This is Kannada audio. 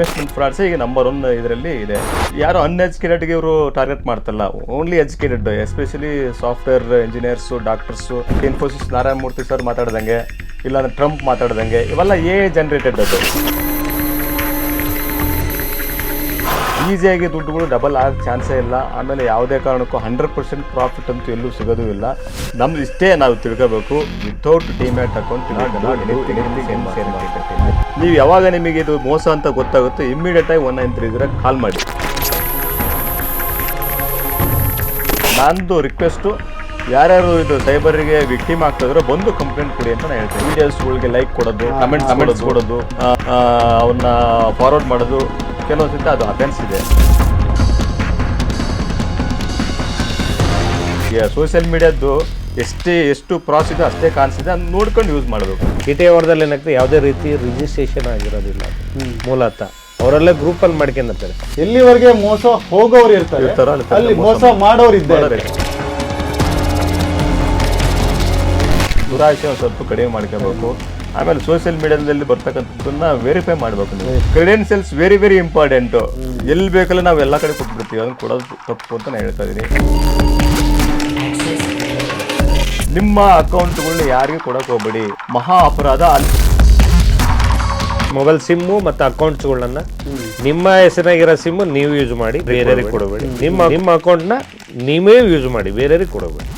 ಇನ್ವೆಸ್ಟ್ಮೆಂಟ್ ಫ್ರಾಡ್ಸ್ ಈಗ ನಂಬರ್ ಒನ್ ಇದರಲ್ಲಿ ಇದೆ. ಯಾರು ಅನ್ಎಜುಕೇಟೆಡ್ಗೆ ಇವರು target ಮಾಡ್ತಲ್ಲ only educated especially software engineers doctors Infosys Narayana Murthy sir ಮಾತಾಡ್ದಂಗೆ, ಇಲ್ಲಾಂದ್ರೆ ಟ್ರಂಪ್ ಮಾತಾಡ್ದಂಗೆ, ಇವೆಲ್ಲ ಎ ಜನರೇಟೆಡ್ ಅದು. ಈಸಿಯಾಗಿ ದುಡ್ಡುಗಳು ಡಬಲ್ ಆಗ ಚಾನ್ಸೇ ಇಲ್ಲ. ಆಮೇಲೆ ಯಾವುದೇ ಕಾರಣಕ್ಕೂ ಹಂಡ್ರೆಡ್ ಪರ್ಸೆಂಟ್ ಪ್ರಾಫಿಟ್ ಅಂತೂ ಎಲ್ಲೂ ಸಿಗೋದೂ ಇಲ್ಲ. ನಮ್ದು ಇಷ್ಟೇ ನಾವು ತಿಳ್ಕೋಬೇಕು. ವಿತೌಟ್ ಡಿಮ್ಯಾಟ್ ಅಕೌಂಟ್ ನೀವು ಯಾವಾಗ ನಿಮಗೆ ಇದು ಮೋಸ ಅಂತ ಗೊತ್ತಾಗುತ್ತೋ ಇಮ್ಮಿಡಿಯೇಟ್ ಆಗಿ ಒನ್ ನೈನ್ ತ್ರೀ ಕಾಲ್ ಮಾಡಿ. ನಂದು ರಿಕ್ವೆಸ್ಟು ಯಾರ್ಯಾರು ಇದು ಸೈಬರ್ಗೆ ವಿಕ್ಟಿಮ್ ಆಗ್ತಿದ್ರೆ ಬಂದು ಕಂಪ್ಲೇಂಟ್ ಕೊಡಿ ಅಂತ ನಾನು ಹೇಳ್ತೀನಿ. ವೀಡಿಯೋಸ್ಗಳಿಗೆ ಲೈಕ್ ಕೊಡೋದು ಕಮೆಂಟ್ ಕಮೆಂಟ್ಸ್ ಕೊಡೋದು ಅವನ್ನ ಫಾರ್ವರ್ಡ್ ಮಾಡೋದು. ಕೆಲವೊಂದ್ಸತಿ ಅದು ಅಫೆನ್ಸ್ ಇದೆ. ಸೋಷಿಯಲ್ ಮೀಡಿಯಾದ್ದು ಎಷ್ಟೇ ಎಷ್ಟು ಪ್ರಾಸ್ ಇದೆ ಅಷ್ಟೇ ಕಾಣಿಸಿದೆ. ಅದನ್ನ ನೋಡ್ಕೊಂಡು ಯೂಸ್ ಮಾಡಬೇಕು. ಟಿ ಟಿ ಅವರದಲ್ಲಿ ಏನಾಗ್ತದೆ ಯಾವುದೇ ರೀತಿ ರಿಜಿಸ್ಟ್ರೇಷನ್ ಆಗಿರೋದಿಲ್ಲ. ಮೂಲತಃ. ಅವರೆಲ್ಲ ಗ್ರೂಪಲ್ಲಿ ಮಾಡ್ಕೊಂಡಿರ್ತಾರೆ ಎಲ್ಲಿವರೆಗೆ ಮೋಸ ಹೋಗೋರು ಇರ್ತಾರೆ ಇರ್ತಾರೋ ಅಲ್ಲಿ ಅಲ್ಲಿ ಮೋಸ ಮೋಸ ಮಾಡೋರು ಇದ್ದಾರೆ ದುರಾಶೆ ಒಂದು ಸ್ವಲ್ಪ ಕಡಿಮೆ ಮಾಡ್ಕೋಬೇಕು. ಆಮೇಲೆ ಸೋಷಿಯಲ್ ಮೀಡಿಯಾದಲ್ಲಿ ಬರ್ತಕ್ಕಂಥದ್ದನ್ನ ವೆರಿಫೈ ಮಾಡಬೇಕು ನೀವು. ಕ್ರೆಡೆನ್ಷಿಯಲ್ಸ್ ವೆರಿ ವೆರಿ ಇಂಪಾರ್ಟೆಂಟ್ ಎಲ್ಲಿ ಬೇಕಲ್ಲ ನಾವು ಎಲ್ಲ ಕಡೆ ಕೊಟ್ಬಿಡ್ತೀವಿ. ಅದನ್ನು ಕೊಡೋದು ತಪ್ಪು ಅಂತ ನಾನು ಹೇಳ್ತಾ ಇದ್ದೀನಿ. ನಿಮ್ಮ ಅಕೌಂಟ್ಗಳನ್ನ ಯಾರಿಗೂ ಕೊಡಕ್ಕೆ ಹೋಗ್ಬೇಡಿ. ಮಹಾ ಅಪರಾಧ ಅಲ್ಲಿ ಮೊಬೈಲ್ ಸಿಮ್ಮು ಮತ್ತು ಅಕೌಂಟ್ಸ್ಗಳನ್ನ ನಿಮ್ಮ ಹೆಸರಾಗಿರೋ ಸಿಮ್ಮು ನೀವು ಯೂಸ್ ಮಾಡಿ, ಬೇರೆಯವ್ರಿಗೆ ಕೊಡಬೇಡಿ. ನಿಮ್ಮ ನಿಮ್ಮ ಅಕೌಂಟ್ನ ನೀವೇ ಯೂಸ್ ಮಾಡಿ, ಬೇರೆಯವ್ರಿಗೆ ಕೊಡಬೇಡಿ.